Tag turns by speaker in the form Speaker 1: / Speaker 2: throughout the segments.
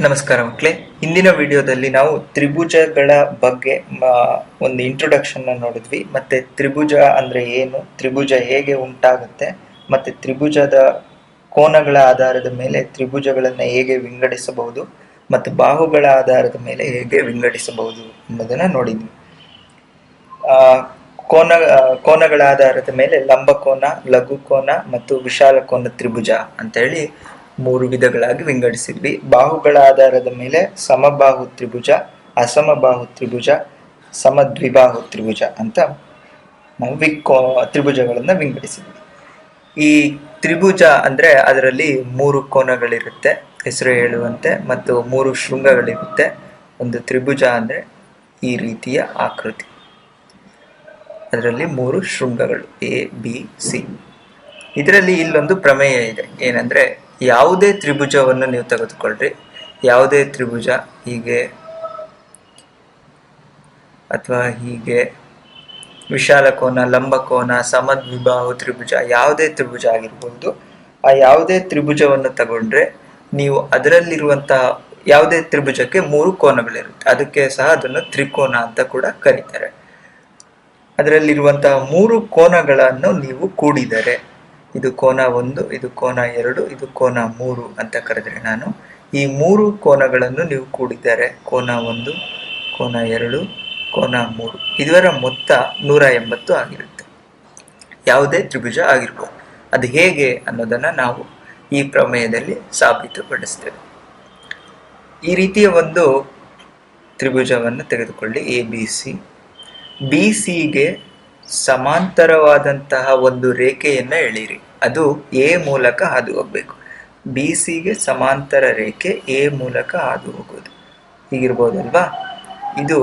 Speaker 1: ನಮಸ್ಕಾರ ಮಕ್ಕಳೇ. ಇಂದಿನ ವಿಡಿಯೋದಲ್ಲಿ ನಾವು ತ್ರಿಭುಜಗಳ ಬಗ್ಗೆ ಒಂದು ಇಂಟ್ರೊಡಕ್ಷನ್ ನೋಡಿದ್ವಿ. ಮತ್ತೆ ತ್ರಿಭುಜ ಅಂದ್ರೆ ಏನು ತ್ರಿಭುಜ ಹೇಗೆ ಉಂಟಾಗುತ್ತೆ ಮತ್ತೆ ತ್ರಿಭುಜದ ಕೋನಗಳ ಆಧಾರದ ಮೇಲೆ ತ್ರಿಭುಜಗಳನ್ನು ಹೇಗೆ ವಿಂಗಡಿಸಬಹುದು ಮತ್ತು ಬಾಹುಗಳ ಆಧಾರದ ಮೇಲೆ ಹೇಗೆ ವಿಂಗಡಿಸಬಹುದು ಅನ್ನೋದನ್ನ ನೋಡಿದ್ವಿ. ಆ, ಕೋನ ಕೋನಗಳ ಆಧಾರದ ಮೇಲೆ ಲಂಬಕೋನ ಲಘು ಕೋನ ಮತ್ತು ವಿಶಾಲ ಕೋನ ತ್ರಿಭುಜ ಅಂತ ಹೇಳಿ ಮೂರು ವಿಧಗಳಾಗಿ ವಿಂಗಡಿಸಿದ್ವಿ. ಬಾಹುಗಳ ಆಧಾರದ ಮೇಲೆ ಸಮಬಾಹು ತ್ರಿಭುಜ, ಅಸಮಬಾಹು ತ್ರಿಭುಜ, ಸಮದ್ವಿಬಾಹು ತ್ರಿಭುಜ ಅಂತ ನಾವು ವಿಕೋ ತ್ರಿಭುಜಗಳನ್ನು ವಿಂಗಡಿಸಿದ್ವಿ. ಈ ತ್ರಿಭುಜ ಅಂದರೆ ಅದರಲ್ಲಿ ಮೂರು ಕೋನಗಳಿರುತ್ತೆ, ಹೆಸರು ಹೇಳುವಂತೆ, ಮತ್ತು ಮೂರು ಶೃಂಗಗಳಿರುತ್ತೆ. ಒಂದು ತ್ರಿಭುಜ ಅಂದರೆ ಈ ರೀತಿಯ ಆಕೃತಿ. ಅದರಲ್ಲಿ ಮೂರು ಶೃಂಗಗಳು, ಎ, ಬಿ, ಸಿ. ಇದರಲ್ಲಿ ಇಲ್ಲೊಂದು ಪ್ರಮೇಯ ಇದೆ. ಏನಂದ್ರೆ ಯಾವುದೇ ತ್ರಿಭುಜವನ್ನು ನೀವು ತೆಗೆದುಕೊಳ್ಳ್ರಿ ಯಾವುದೇ ತ್ರಿಭುಜ ಹೀಗೆ ಅಥವಾ ಹೀಗೆ ವಿಶಾಲ ಕೋನ ಲಂಬಕೋನ ಸಮದ್ವಿಬಾಹು ತ್ರಿಭುಜ, ಯಾವುದೇ ತ್ರಿಭುಜ ಆಗಿರ್ಬೋದು, ಆ ಯಾವುದೇ ತ್ರಿಭುಜವನ್ನು ತಗೊಂಡ್ರೆ ನೀವು ಅದರಲ್ಲಿರುವಂತಹ ಯಾವುದೇ ತ್ರಿಭುಜಕ್ಕೆ ಮೂರು ಕೋನಗಳಿರುತ್ತೆ. ಅದಕ್ಕೆ ಸಹ ಅದನ್ನು ತ್ರಿಕೋನ ಅಂತ ಕೂಡ ಕರೀತಾರೆ. ಅದರಲ್ಲಿರುವಂತಹ ಮೂರು ಕೋನಗಳನ್ನು ನೀವು ಕೂಡಿದರೆ ಇದು ಕೋನ ಒಂದು, ಇದು ಕೋನ ಎರಡು, ಇದು ಕೋನ ಮೂರು ಅಂತ ಕರೆದ್ರೆ ನಾನು ಈ ಮೂರು ಕೋನಗಳನ್ನು ನೀವು ಕೂಡಿದ್ದಾರೆ ಕೋನ ಒಂದು, ಕೋನ ಎರಡು, ಕೋನ ಮೂರು. ಇದರ ಮೊತ್ತ ನೂರ ಎಂಬತ್ತು ಆಗಿರುತ್ತೆ. ಯಾವುದೇ ತ್ರಿಭುಜ ಆಗಿರ್ಬೋದು. ಅದು ಹೇಗೆ ಅನ್ನೋದನ್ನು ನಾವು ಈ ಪ್ರಮೇಯದಲ್ಲಿ ಸಾಬೀತುಪಡಿಸ್ತೇವೆ. ಈ ರೀತಿಯ ಒಂದು ತ್ರಿಭುಜವನ್ನು ತೆಗೆದುಕೊಳ್ಳಿ ಎ, ಬಿ, ಸಿ. ಬಿ ಸಿಗೆ ಸಮಾಂತರವಾದಂತಹ ಒಂದು ರೇಖೆಯನ್ನು ಎಳೀರಿ ಅದು ಎ ಮೂಲಕ ಹಾದು ಹೋಗ್ಬೇಕು ಬಿ ಸಿಗೆ ಸಮಾಂತರ ರೇಖೆ ಎ ಮೂಲಕ ಹಾದು ಹೋಗೋದು ಹೀಗಿರ್ಬೋದಲ್ವಾ? ಇದು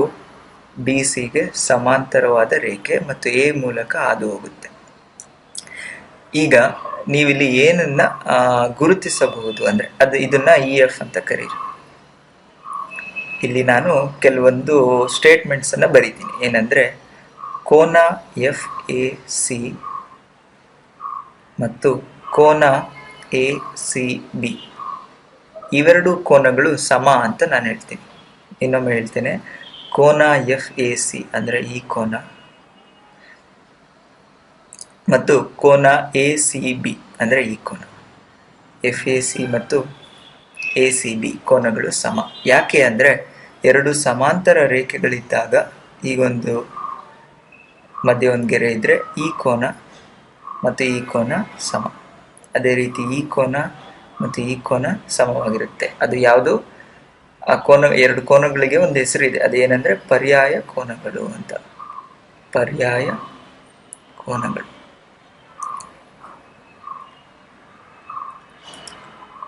Speaker 1: ಬಿ ಸಿಗೆ ಸಮಾಂತರವಾದ ರೇಖೆ ಮತ್ತು ಎ ಮೂಲಕ ಹಾದು ಹೋಗುತ್ತೆ ಈಗ ನೀವಿಲ್ಲಿ ಏನನ್ನ ಗುರುತಿಸಬಹುದು ಅಂದ್ರೆ ಅದು ಇದನ್ನ ಇ, ಎಫ್ ಅಂತ ಕರೀರಿ. ಇಲ್ಲಿ ನಾನು ಕೆಲವೊಂದು ಸ್ಟೇಟ್ಮೆಂಟ್ಸ್ ಅನ್ನ ಬರೀತೀನಿ. ಏನಂದ್ರೆ ಕೋನ ಎಫ್, ಎ, ಸಿ ಮತ್ತು ಕೋನ ಎ, ಸಿ, ಬಿ. ಇವೆರಡು ಕೋನಗಳು ಸಮ ಅಂತ ನಾನು ಹೇಳ್ತೀನಿ. ಇನ್ನೊಮ್ಮೆ ಹೇಳ್ತೇನೆ. ಕೋನ ಎಫ್, ಎ, ಸಿ ಅಂದರೆ ಈ ಕೋನ. ಮತ್ತು ಕೋನ ಎ, ಸಿ, ಬಿ ಅಂದರೆ ಈ ಕೋನ. ಎಫ್, ಎ, ಸಿ ಮತ್ತು ಎ, ಸಿ, ಬಿ ಕೋನಗಳು ಸಮ. ಯಾಕೆ ಅಂದರೆ ಎರಡು ಸಮಾಂತರ ರೇಖೆಗಳಿದ್ದಾಗ ಈಗೊಂದು ಮಧ್ಯ ಒಂದು ಗೆರೆ ಇದ್ದರೆ ಈ ಕೋನ ಮತ್ತು ಈ ಕೋನ ಸಮ. ಅದೇ ರೀತಿ ಈ ಕೋನ ಮತ್ತು ಈ ಕೋನ ಸಮವಾಗಿರುತ್ತೆ. ಅದು ಯಾವುದು? ಆ ಕೋನ, ಎರಡು ಕೋನಗಳಿಗೆ ಒಂದು ಹೆಸರಿದೆ. ಅದೇನೆಂದರೆ ಪರ್ಯಾಯ ಕೋನಗಳು ಅಂತ. ಪರ್ಯಾಯ ಕೋನಗಳು.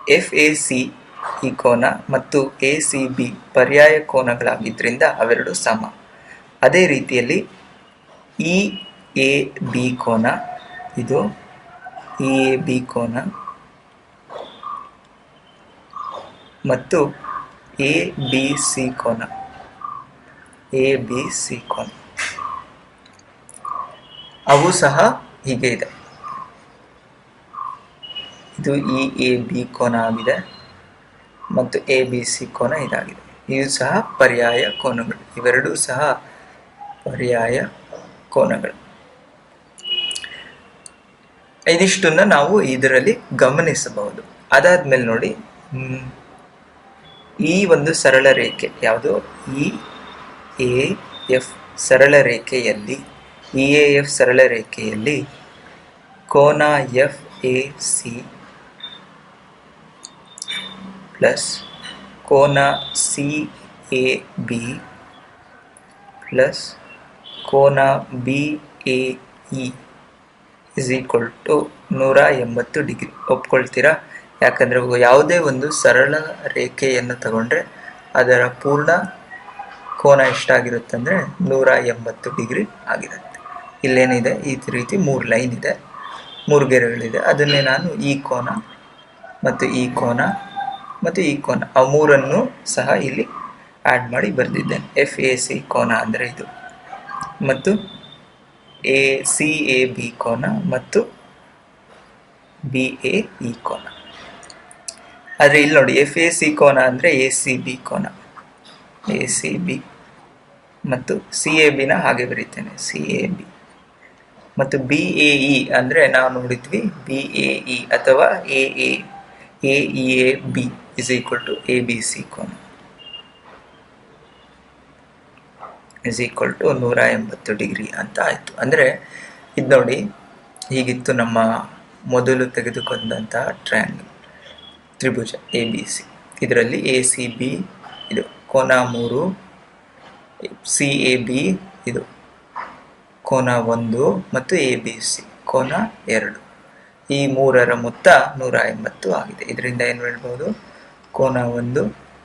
Speaker 1: ಎಫ್ ಎ ಸಿ ಈ ಕೋನ ಮತ್ತು ಎ ಸಿ ಬಿ ಪರ್ಯಾಯ ಕೋನಗಳಾಗಿದ್ದರಿಂದ ಅವೆರಡು ಸಮ. ಅದೇ ರೀತಿಯಲ್ಲಿ ಇ ಎ ಬಿ ಕೋನ ಇದು ಇ ಎ, ಬಿ ಕೋನ. ಮತ್ತು ಎ, ಬಿ, ಸಿ ಕೋನ. ಎ, ಬಿ, ಸಿ ಕೋನ. ಅವು ಸಹ ಹೀಗೆ ಇದೆ. ಇದು ಇ, ಎ, ಬಿ ಕೋನ ಆಗಿದೆ ಮತ್ತು ಎ, ಬಿ, ಸಿ ಕೋನ ಇದಾಗಿದೆ. ಇದು ಸಹ ಪರ್ಯಾಯ ಕೋನಗಳು. ಇವೆರಡೂ ಸಹ ಪರ್ಯಾಯ ಕೋನಗಳು. ಇದಿಷ್ಟನ್ನ ನಾವು ಇದರಲ್ಲಿ ಗಮನಿಸಬಹುದು. ಅದಾದ್ಮೇಲೆ ನೋಡಿ ಈ ಒಂದು ಸರಳ ರೇಖೆ ಯಾವುದು? ಇ ಎ ಎಫ್ ಸರಳ ರೇಖೆಯಲ್ಲಿ ಇ ಎ ಎಫ್ ಸರಳ ರೇಖೆಯಲ್ಲಿ ಕೋನ ಎಫ್ ಎ ಸಿ ಪ್ಲಸ್ ಕೋನ ಸಿ ಎ ಬಿ ಪ್ಲಸ್ ಕೋನ B A E is equal to ನೂರ ಎಂಬತ್ತು ಡಿಗ್ರಿ ಒಪ್ಕೊಳ್ತೀರಾ? ಯಾಕಂದರೆ ಯಾವುದೇ ಒಂದು ಸರಳ ರೇಖೆಯನ್ನು ತಗೊಂಡ್ರೆ ಅದರ ಪೂರ್ಣ ಕೋನ ಎಷ್ಟಾಗಿರುತ್ತೆ ಅಂದರೆ ನೂರ ಎಂಬತ್ತು ಡಿಗ್ರಿ ಆಗಿರುತ್ತೆ. ಇಲ್ಲೇನಿದೆ? ಈ ರೀತಿ ಮೂರು ಲೈನ್ ಇದೆ. ಮೂರು ಗೆರೆಗಳಿದೆ. ಅದನ್ನೇ ನಾನು ಈ ಕೋನ ಮತ್ತು ಈ ಕೋನ ಮತ್ತು ಈ ಕೋನ ಆ ಮೂರನ್ನು ಸಹ ಇಲ್ಲಿ ಆ್ಯಡ್ ಮಾಡಿ ಬರೆದಿದ್ದೇನೆ. ಎಫ್ ಎ ಸಿ ಕೋನ ಅಂದರೆ ಇದು. ಮತ್ತು ಎ ಸಿ ಎ ಬಿ ಕೋನ ಮತ್ತು ಬಿ ಎ ಇ ಕೋನ. ಆದರೆ ಇಲ್ಲಿ ನೋಡಿ ಎಫ್ ಎ ಸಿ ಕೋನ ಅಂದರೆ ಎ ಸಿ ಬಿ ಕೋನ. ಎ ಸಿ ಬಿ ಮತ್ತು ಸಿ ಎ ಬಿನ ಹಾಗೆ ಬರೀತೇನೆ. ಸಿ ಎ ಬಿ ಮತ್ತು ಬಿ ಎ ಇ ಅಂದರೆ ನಾವು ನೋಡಿದ್ವಿ ಬಿ ಎ ಇ ಅಥವಾ A A A E A B is equal to A B C ಕೋನ. ಇಸ್ ಈಕ್ವಲ್ ಟು ನೂರ ಎಂಬತ್ತು ಡಿಗ್ರಿ ಅಂತ ಆಯಿತು. ಅಂದರೆ ಇದು ನೋಡಿ, ಹೀಗಿತ್ತು ನಮ್ಮ ಮೊದಲು ತೆಗೆದುಕೊಂಡಂತಹ ಟ್ರಯಾಂಗಲ್ ತ್ರಿಭುಜ ಎ ಬಿ ಸಿ ಇದರಲ್ಲಿ ಎ ಸಿ ಬಿ ಇದು, ಕೋನ ಮೂರು ಸಿ ಎ ಬಿ ಇದು, ಕೋನ ಒಂದು ಮತ್ತು ಎ ಬಿ ಸಿ ಕೋನ ಎರಡು. ಈ ಮೂರರ ಮೊತ್ತ ನೂರ ಎಂಬತ್ತು ಆಗಿದೆ. ಇದರಿಂದ ಏನು ಹೇಳ್ಬೋದು? ಕೋನ ಒಂದು,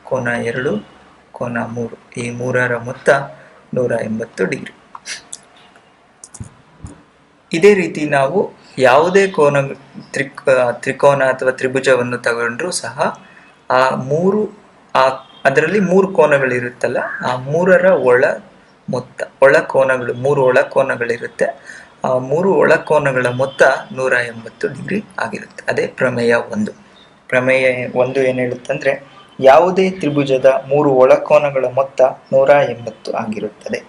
Speaker 1: ಕೋನ ಎರಡು, ಕೋನ ಮೂರು. ಈ ಮೂರರ ಮೊತ್ತ ನೂರ ಎಂಬತ್ತು ಡಿಗ್ರಿ. ಇದೇ ರೀತಿ ನಾವು ಯಾವುದೇ ಕೋನ ತ್ರಿಕ್ ತ್ರಿಕೋನ ಅಥವಾ ತ್ರಿಭುಜವನ್ನು ತಗೊಂಡ್ರೂ ಸಹ ಆ ಮೂರು, ಆ, ಅದರಲ್ಲಿ ಮೂರು ಕೋನಗಳಿರುತ್ತಲ್ಲ, ಆ ಮೂರರ ಒಳ ಮೊತ್ತ, ಒಳ ಕೋನಗಳು, ಮೂರು ಒಳ ಕೋನಗಳಿರುತ್ತೆ. ಆ ಮೂರು ಒಳ ಕೋನಗಳ ಮೊತ್ತ ನೂರ ಎಂಬತ್ತು ಡಿಗ್ರಿ ಆಗಿರುತ್ತೆ. ಅದೇ ಪ್ರಮೇಯ ಒಂದು. ಪ್ರಮೇಯ ಒಂದು ಏನು ಹೇಳುತ್ತಂದ್ರೆ ಯಾವುದೇ ತ್ರಿಭುಜದ ಮೂರು ಒಳಕೋನಗಳ ಮೊತ್ತ ನೂರ ಎಂಬತ್ತು ಆಗಿರುತ್ತದೆ.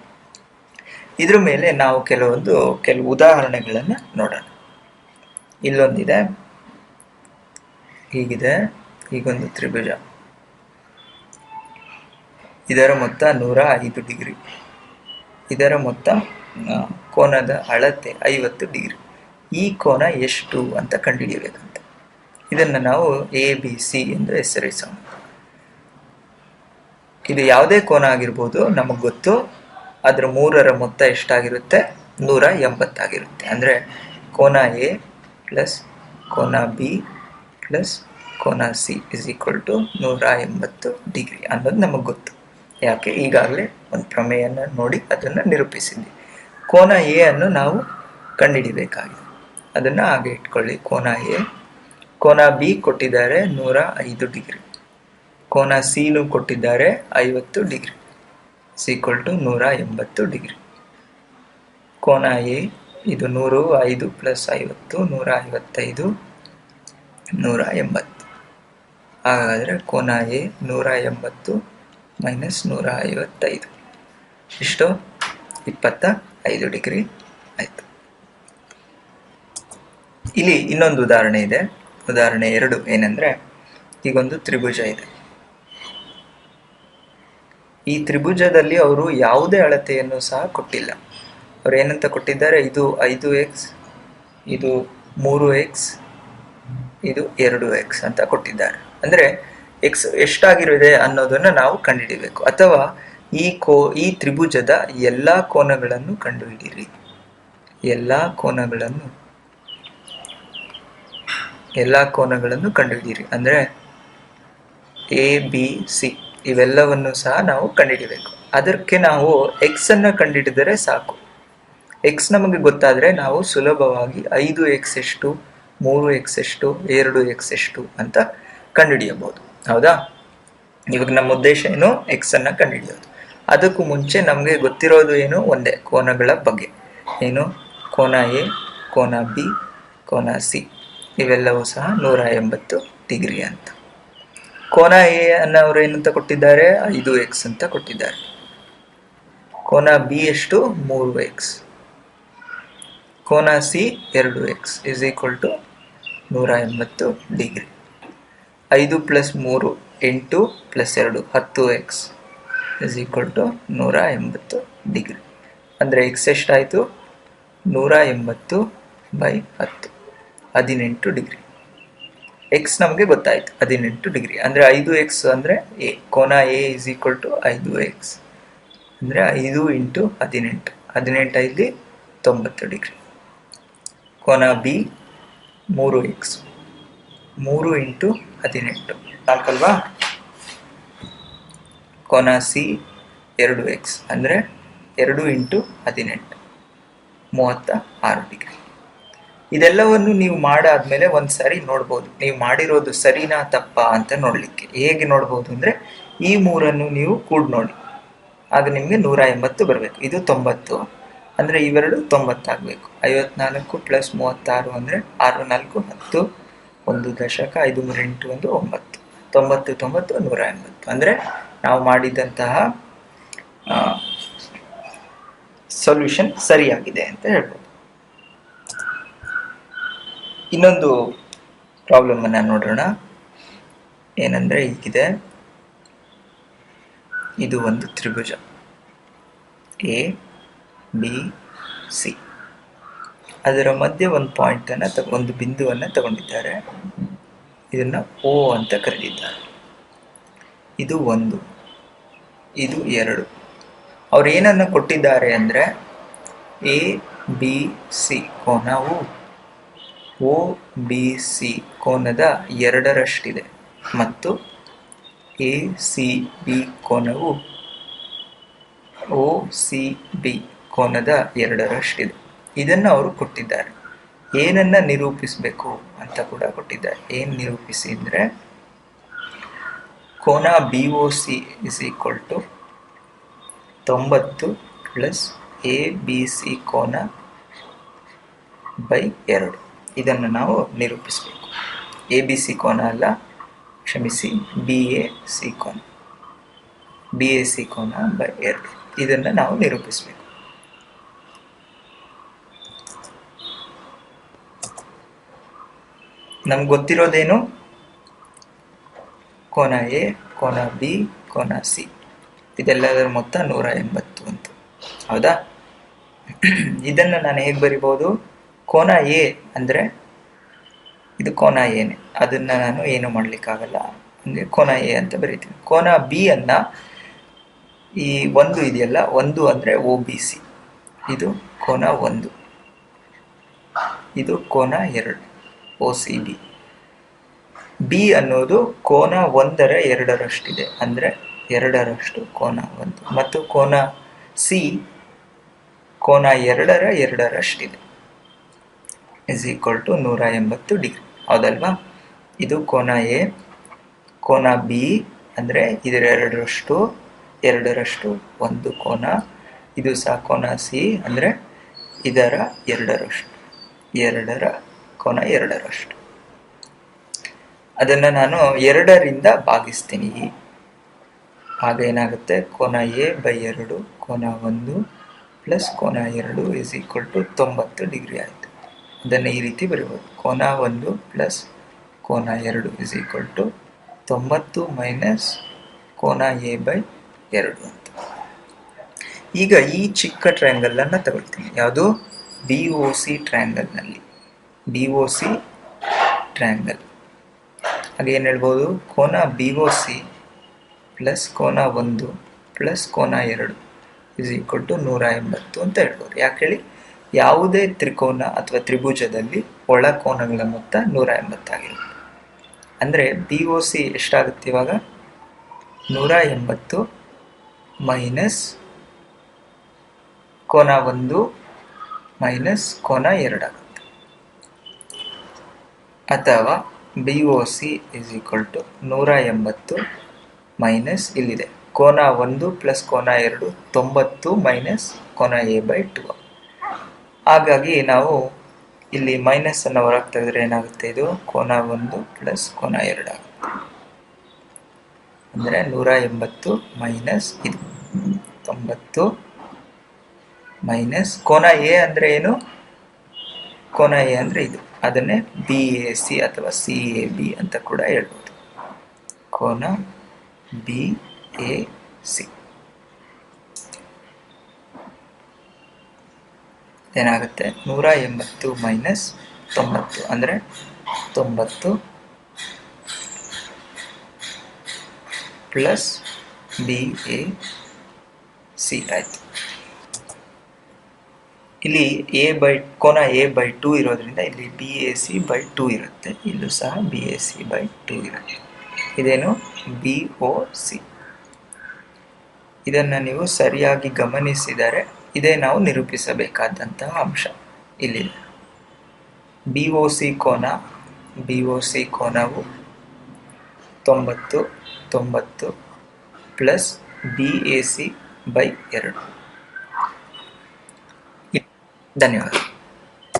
Speaker 1: ಇದ್ರ ಮೇಲೆ ನಾವು ಕೆಲವೊಂದು, ಕೆಲವು ಉದಾಹರಣೆಗಳನ್ನು ನೋಡೋಣ. ಇಲ್ಲೊಂದಿದೆ. ಹೀಗಿದೆ. ಹೀಗೊಂದು ತ್ರಿಭುಜ. ಇದರ ಮೊತ್ತ ನೂರ ಐದು ಡಿಗ್ರಿ. ಇದರ ಮೊತ್ತ ಕೋನದ ಅಳತೆ ಐವತ್ತು ಡಿಗ್ರಿ. ಈ ಕೋನ ಎಷ್ಟು ಅಂತ ಕಂಡುಹಿಡಿಯಬೇಕಂತ. ಇದನ್ನು ನಾವು ಎ ಬಿ ಸಿ ಎಂದು ಹೆಸರಿಸೋಣ. ಇದು ಯಾವುದೇ ಕೋನ ಆಗಿರ್ಬೋದು, ನಮಗೆ ಗೊತ್ತು. ಅದರ ಮೂರರ ಮೊತ್ತ ಎಷ್ಟಾಗಿರುತ್ತೆ? ನೂರ ಎಂಬತ್ತಾಗಿರುತ್ತೆ. ಅಂದರೆ ಕೋನ ಎ ಪ್ಲಸ್ ಕೋನ ಬಿ ಪ್ಲಸ್ ಕೋನ ಸಿ ಇಸ್ ಈಕ್ವಲ್ ಟು ನೂರ ಎಂಬತ್ತು ಡಿಗ್ರಿ ಅನ್ನೋದು ನಮಗೆ ಗೊತ್ತು. ಯಾಕೆ? ಈಗಾಗಲೇ ಒಂದು ಪ್ರಮೇಯನ ನೋಡಿ ಅದನ್ನು ನಿರೂಪಿಸಿದ್ವಿ. ಕೋನ ಎ ಅನ್ನು ನಾವು ಕಂಡುಹಿಡಿಬೇಕಾಗಿದೆ ಅದನ್ನು ಹಾಗೆ ಇಟ್ಕೊಳ್ಳಿ. ಕೋನ ಎ, ಕೋನ ಬಿ ಕೊಟ್ಟಿದ್ದಾರೆ ನೂರ ಐದು ಡಿಗ್ರಿ. ಕೋನ ಸಿನು ಕೊಟ್ಟಿದ್ದಾರೆ ಐವತ್ತು ಡಿಗ್ರಿ ಈಕ್ವಲ್ ಟು ನೂರ ಎಂಬತ್ತು ಡಿಗ್ರಿ. ಕೋನ ಎ, ಇದು ನೂರು ಐದು ಪ್ಲಸ್ ಐವತ್ತು, ನೂರ ಐವತ್ತೈದು, ನೂರ ಎಂಬತ್ತು. ಹಾಗಾದರೆ ಕೋನ ಎ, ನೂರ ಎಂಬತ್ತು ಮೈನಸ್ ನೂರ ಐವತ್ತೈದು. ಇಷ್ಟು? ಇಪ್ಪತ್ತ ಐದು ಡಿಗ್ರಿ ಆಯಿತು. ಇಲ್ಲಿ ಇನ್ನೊಂದು ಉದಾಹರಣೆ ಇದೆ. ಉದಾಹರಣೆ ಎರಡು ಏನಂದರೆ, ಈಗೊಂದು ತ್ರಿಭುಜ ಇದೆ. ಈ ತ್ರಿಭುಜದಲ್ಲಿ ಅವರು ಯಾವುದೇ ಅಳತೆಯನ್ನು ಸಹ ಕೊಟ್ಟಿಲ್ಲ. ಅವ್ರು ಏನಂತ ಕೊಟ್ಟಿದ್ದಾರೆ? ಇದು ಐದು ಎಕ್ಸ್ ಇದು ಮೂರು ಎಕ್ಸ್ ಇದು ಎರಡು ಎಕ್ಸ್ ಅಂತ ಕೊಟ್ಟಿದ್ದಾರೆ. ಅಂದರೆ ಎಕ್ಸ್ ಎಷ್ಟಾಗಿರುತ್ತೆ ಅನ್ನೋದನ್ನು ನಾವು ಕಂಡುಹಿಡಿಬೇಕು. ಅಥವಾ ಈ ಕೋ, ಈ ತ್ರಿಭುಜದ ಎಲ್ಲ ಕೋನಗಳನ್ನು ಕಂಡುಹಿಡಿಯಿರಿ. ಎಲ್ಲ ಕೋನಗಳನ್ನು ಎಲ್ಲ ಕೋನಗಳನ್ನು ಕಂಡುಹಿಡಿಯಿರಿ. ಅಂದರೆ ಎ ಬಿ ಸಿ ಇವೆಲ್ಲವನ್ನು ಸಹ ನಾವು ಕಂಡುಹಿಡಿಬೇಕು ಅದಕ್ಕೆ ನಾವು ಎಕ್ಸ್ ಅನ್ನು ಕಂಡುಹಿಡಿದರೆ ಸಾಕು. ಎಕ್ಸ್ ನಮಗೆ ಗೊತ್ತಾದರೆ ನಾವು ಸುಲಭವಾಗಿ ಐದು ಎಕ್ಸ್ ಎಷ್ಟು, ಮೂರು ಎಕ್ಸ್ ಎಷ್ಟು, ಎರಡು ಎಕ್ಸ್ ಎಷ್ಟು ಅಂತ ಕಂಡುಹಿಡಿಯಬಹುದು. ಹೌದಾ? ಇವಾಗ ನಮ್ಮ ಉದ್ದೇಶ ಏನು? ಎಕ್ಸ್ ಅನ್ನು ಕಂಡುಹಿಡಿಯೋದು. ಅದಕ್ಕೂ ಮುಂಚೆ ನಮಗೆ ಗೊತ್ತಿರೋದು ಏನು? ಒಂದೇ, ಕೋನಗಳ ಬಗ್ಗೆ. ಏನು? ಕೋನ ಎ ಕೋನ ಬಿ ಕೋನ ಸಿ ಇವೆಲ್ಲವೂ ಸಹ ನೂರ ಎಂಬತ್ತು ಡಿಗ್ರಿ ಅಂತ. ಕೋನ ಎ ಅನ್ನ ಅವರು ಏನಂತ ಕೊಟ್ಟಿದ್ದಾರೆ? ಐದು ಎಕ್ಸ್ ಅಂತ ಕೊಟ್ಟಿದ್ದಾರೆ. ಕೋನ ಬಿ ಎಷ್ಟು? ಮೂರು ಎಕ್ಸ್ ಕೋನ ಸಿ ಎರಡು ಎಕ್ಸ್ ಇಸ್ ಈಕ್ವಲ್ ಟು ನೂರ ಎಂಬತ್ತು ಡಿಗ್ರಿ. ಐದು ಪ್ಲಸ್ ಮೂರು ಎಂಟು ಪ್ಲಸ್ ಎರಡು ಹತ್ತು ಎಕ್ಸ್ ಇಸ್ ಈಕ್ವಲ್ ಟು ನೂರ ಎಂಬತ್ತು ಡಿಗ್ರಿ. ಅಂದರೆ ಎಕ್ಸ್ ಎಷ್ಟಾಯಿತು? ನೂರ ಎಂಬತ್ತು ಬೈ ಹತ್ತು. ಹದಿನೆಂಟು ಡಿಗ್ರಿ. ಎಕ್ಸ್ ನಮಗೆ ಗೊತ್ತಾಯಿತು, ಹದಿನೆಂಟು ಡಿಗ್ರಿ. ಅಂದರೆ ಐದು ಎಕ್ಸ್ ಅಂದರೆ ಎ ಕೋನ ಎ ಇಸ್ ಈಕ್ವಲ್ ಟು ಐದು ಎಕ್ಸ್ ಅಂದರೆ ಐದು ಇಂಟು ಹದಿನೆಂಟು. ಹದಿನೆಂಟು ಐದು ತೊಂಬತ್ತು ಡಿಗ್ರಿ. ಕೋನ ಬಿ ಮೂರು ಎಕ್ಸ್ ಮೂರು ಇಂಟು ಹದಿನೆಂಟು. ನಾಲ್ಕಲ್ವಾ? ಕೋನ ಸಿ ಎರಡು ಎಕ್ಸ್ ಅಂದರೆ ಎರಡು ಇಂಟು ಹದಿನೆಂಟು. ಮೂವತ್ತ ಆರು ಡಿಗ್ರಿ. ಇದೆಲ್ಲವನ್ನು ನೀವು ಮಾಡಾದ್ಮೇಲೆ ಒಂದು ಸರಿ ನೋಡ್ಬೋದು. ನೀವು ಮಾಡಿರೋದು ಸರಿನಾ ತಪ್ಪಾ ಅಂತ ನೋಡಲಿಕ್ಕೆ. ಹೇಗೆ ನೋಡ್ಬೋದು ಅಂದರೆ ಈ ಮೂರನ್ನು ನೀವು ಕೂಡ್ ನೋಡಿ. ಆಗ ನಿಮಗೆ ನೂರ ಎಂಬತ್ತು ಬರಬೇಕು. ಇದು ತೊಂಬತ್ತು. ಅಂದರೆ ಇವೆರಡು ತೊಂಬತ್ತಾಗಬೇಕು ಐವತ್ನಾಲ್ಕು ಪ್ಲಸ್ ಮೂವತ್ತಾರು ಅಂದರೆ ಆರು ನಾಲ್ಕು ಹತ್ತು. ಒಂದು ದಶಕ, ಐದು ಮೂರು, ಎಂಟು, ಒಂದು, ಒಂಬತ್ತು. ತೊಂಬತ್ತು ತೊಂಬತ್ತು, ನೂರ ಎಂಬತ್ತು. ಅಂದರೆ ನಾವು ಮಾಡಿದಂತಹ ಸೊಲ್ಯೂಷನ್ ಸರಿಯಾಗಿದೆ ಅಂತ ಹೇಳ್ಬೋದು. ಇನ್ನೊಂದು ಪ್ರಾಬ್ಲಮನ್ನು ನೋಡೋಣ ಏನಂದರೆ ಹೀಗಿದೆ. ಇದು ಒಂದು ತ್ರಿಭುಜ. ಎ ಬಿ ಸಿ ಅದರ ಮಧ್ಯೆ ಒಂದು ಪಾಯಿಂಟನ್ನು ತ, ಒಂದು ಬಿಂದುವನ್ನು ತಗೊಂಡಿದ್ದಾರೆ. ಇದನ್ನು ಓ ಅಂತ ಕರೆದಿದ್ದಾರೆ. ಇದು ಒಂದು. ಇದು ಎರಡು. ಅವ್ರು ಏನನ್ನು ಕೊಟ್ಟಿದ್ದಾರೆ ಅಂದರೆ ಎ ಬಿ ಸಿ ಕೋನವು ಓ ಬಿ ಸಿ ಕೋನದ ಎರಡರಷ್ಟಿದೆ ಮತ್ತು ಎ ಸಿ ಬಿ ಕೋನವು ಓ ಸಿ ಬಿ ಕೋನದ ಎರಡರಷ್ಟಿದೆ. ಇದನ್ನು ಅವರು ಕೊಟ್ಟಿದ್ದಾರೆ. ಏನನ್ನು ನಿರೂಪಿಸಬೇಕು ಅಂತ ಕೂಡ ಕೊಟ್ಟಿದ್ದಾರೆ. ಏನು ನಿರೂಪಿಸಿ ಅಂದರೆ ಕೋನ B O C is equal to ತೊಂಬತ್ತು ಪ್ಲಸ್ ಎ ಬಿ ಸಿ ಕೋನ ಬೈ ಎರಡು. ಇದನ್ನು ನಾವು ನಿರೂಪಿಸಬೇಕು. ಎ ಬಿ ಸಿ ಕೋನ ಅಲ್ಲ, ಕ್ಷಮಿಸಿ ಬಿ ಎ ಸಿ ಕೋನ. ಬಿ ಎ ಸಿ ಕೋನ ಬೈ ಎರಡು. ಇದನ್ನು ನಾವು ನಿರೂಪಿಸಬೇಕು. ನಮ್ಗೆ ಗೊತ್ತಿರೋದೇನು? ಕೋನ ಎ ಕೋನ ಬಿ ಕೋನ ಸಿ ಇದೆಲ್ಲದರ ಮೊತ್ತ ನೂರ ಎಂಬತ್ತು ಅಂತ. ಹೌದಾ? ಇದನ್ನು ನಾನು ಹೇಗೆ ಬರಿಬೋದು? ಕೋನ ಎ ಅಂದರೆ ಇದು ಕೋನ ಎನೆ. ಅದನ್ನು ನಾನು ಏನು ಮಾಡಲಿಕ್ಕಾಗಲ್ಲ. ಹಂಗೆ ಕೋನ ಎ ಅಂತ ಬರೀತೀನಿ. ಕೋನ ಬಿ ಅನ್ನ ಈ ಒಂದು ಇದೆಯಲ್ಲ, ಒಂದು ಅಂದರೆ ಒ ಬಿ ಸಿ. ಇದು ಕೋನ ಒಂದು. ಇದು ಕೋನ ಎರಡು, ಒ ಸಿ ಬಿ. ಬಿ ಅನ್ನೋದು ಕೋನ ಒಂದರ ಎರಡರಷ್ಟಿದೆ. ಅಂದರೆ ಎರಡರಷ್ಟು ಕೋನ ಒಂದು. ಮತ್ತು ಕೋನ ಸಿ ಕೋನ ಎರಡರ ಎರಡರಷ್ಟಿದೆ. ಇಸ್ ಈಕ್ವಲ್ ಟು ನೂರ ಎಂಬತ್ತು ಡಿಗ್ರಿ ಹೌದಲ್ವಾ? ಇದು ಕೋನ ಎ, ಕೋನ ಬಿ, ಅಂದರೆ ಇದರ ಎರಡರಷ್ಟು ಎರಡರಷ್ಟು ಒಂದು ಕೋನ, ಇದು ಸಹ ಕೋನ ಸಿ, ಅಂದರೆ ಇದರ ಎರಡರಷ್ಟು, ಎರಡರ ಕೋನ ಎರಡರಷ್ಟು. ಅದನ್ನು ನಾನು ಎರಡರಿಂದ ಭಾಗಿಸ್ತೀನಿ. ಆಗ ಏನಾಗುತ್ತೆ? ಕೋನ ಎ ಬೈ ಎರಡು, ಕೋನ ಒಂದು ಪ್ಲಸ್ ಕೋನ ಎರಡು ಇಸ್ ಈಕ್ವಲ್ ಟು ತೊಂಬತ್ತು ಡಿಗ್ರಿ ಆಯಿತು. ಅದನ್ನು ಈ ರೀತಿ ಬರಿಬೋದು. ಕೋನ ಒಂದು ಪ್ಲಸ್ ಕೋನ ಎರಡು ಇಸ್ ಈಕ್ವಲ್ ಟು ತೊಂಬತ್ತು ಮೈನಸ್ ಕೋನ ಎ ಬೈ ಎರಡು ಅಂತ. ಈಗ ಈ ಚಿಕ್ಕ ಟ್ರಯಾಂಗಲನ್ನು ತಗೊಳ್ತೀನಿ. ಯಾವುದು? ಬಿ ಓ ಸಿ ಟ್ರ್ಯಾಂಗಲ್ನಲ್ಲಿ ಬಿ ಓ ಸಿ ಟ್ರಯಾಂಗಲ್ ಹಾಗೆ ಏನು ಹೇಳ್ಬೋದು? ಕೋನ ಬಿ ಒ ಸಿ ಪ್ಲಸ್ ಕೋನ ಒಂದು ಪ್ಲಸ್ ಕೋನ ಎರಡು ಇಸ್ ಈಕ್ವಲ್ ಟು ನೂರ ಎಂಬತ್ತು ಅಂತ ಹೇಳ್ಬೋದು. ಯಾಕೆ ಹೇಳಿ? ಯಾವುದೇ ತ್ರಿಕೋನ ಅಥವಾ ತ್ರಿಭುಜದಲ್ಲಿ ಒಳ ಕೋನಗಳ ಮೊತ್ತ ನೂರ ಎಂಬತ್ತಾಗಿರುತ್ತೆ. ಅಂದರೆ ಬಿ ಒ ಸಿ ಎಷ್ಟಾಗುತ್ತೆ ಇವಾಗ? ನೂರ ಎಂಬತ್ತು ಮೈನಸ್ ಕೋನ ಒಂದು ಮೈನಸ್ ಕೋನ ಎರಡಾಗುತ್ತೆ ಅಥವಾ B O C is equal to ನೂರ ಎಂಬತ್ತು ಮೈನಸ್ ಇಲ್ಲಿದೆ. ಕೋನ ಒಂದು ಪ್ಲಸ್ ಕೋನ ಎರಡು ತೊಂಬತ್ತು ಮೈನಸ್ ಕೋನ ಎ ಬೈ ಟು ಹಾಗಾಗಿ ನಾವು ಇಲ್ಲಿ ಮೈನಸ್ ಅನ್ನು ಹೊರಗೆ ತೆಗೆದ್ರೆ ಏನಾಗುತ್ತೆ ಇದು? ಕೋನ ಒಂದು ಪ್ಲಸ್ ಕೋನ ಎರಡು ಆಗುತ್ತೆ. ಅಂದರೆ ನೂರ ಎಂಬತ್ತು ಮೈನಸ್ ಇದು. ತೊಂಬತ್ತು ಮೈನಸ್ ಕೋನ ಎ ಅಂದರೆ ಏನು? ಕೋನ ಎ ಅಂದರೆ ಇದು. ಅದನ್ನೇ ಬಿ ಎ ಸಿ ಅಥವಾ ಸಿ ಎ ಬಿ ಅಂತ ಕೂಡ ಹೇಳ್ಬೋದು. ಕೋನ ಬಿ ಎ ಸಿ ಏನಾಗುತ್ತೆ? ನೂರ ಎಂಬತ್ತು ಮೈನಸ್ ತೊಂಬತ್ತು. ಅಂದರೆ ತೊಂಬತ್ತು ಪ್ಲಸ್ ಬಿ ಎ ಸಿ ಆಯಿತು. ಇಲ್ಲಿ ಎ ಬೈ ಕೋನ ಎ ಬೈ ಟೂ ಇರೋದ್ರಿಂದ ಇಲ್ಲಿ B A C by two ಇರುತ್ತೆ. ಇಲ್ಲೂ ಸಹ B A C by two ಇರುತ್ತೆ. ಇದೇನು? ಬಿ ಒ ಸಿ ಇದನ್ನು ನೀವು ಸರಿಯಾಗಿ ಗಮನಿಸಿದರೆ ಇದೇ ನಾವು ನಿರೂಪಿಸಬೇಕಾದಂತಹ ಅಂಶ. ಇಲ್ಲಿದೆ ಬಿ ಓ ಸಿ ಕೋನ ಬಿ ಓ ಸಿ ಕೋನವು ತೊಂಬತ್ತು ತೊಂಬತ್ತು plus B A C by ಎರಡು. ಧನ್ಯವಾದ.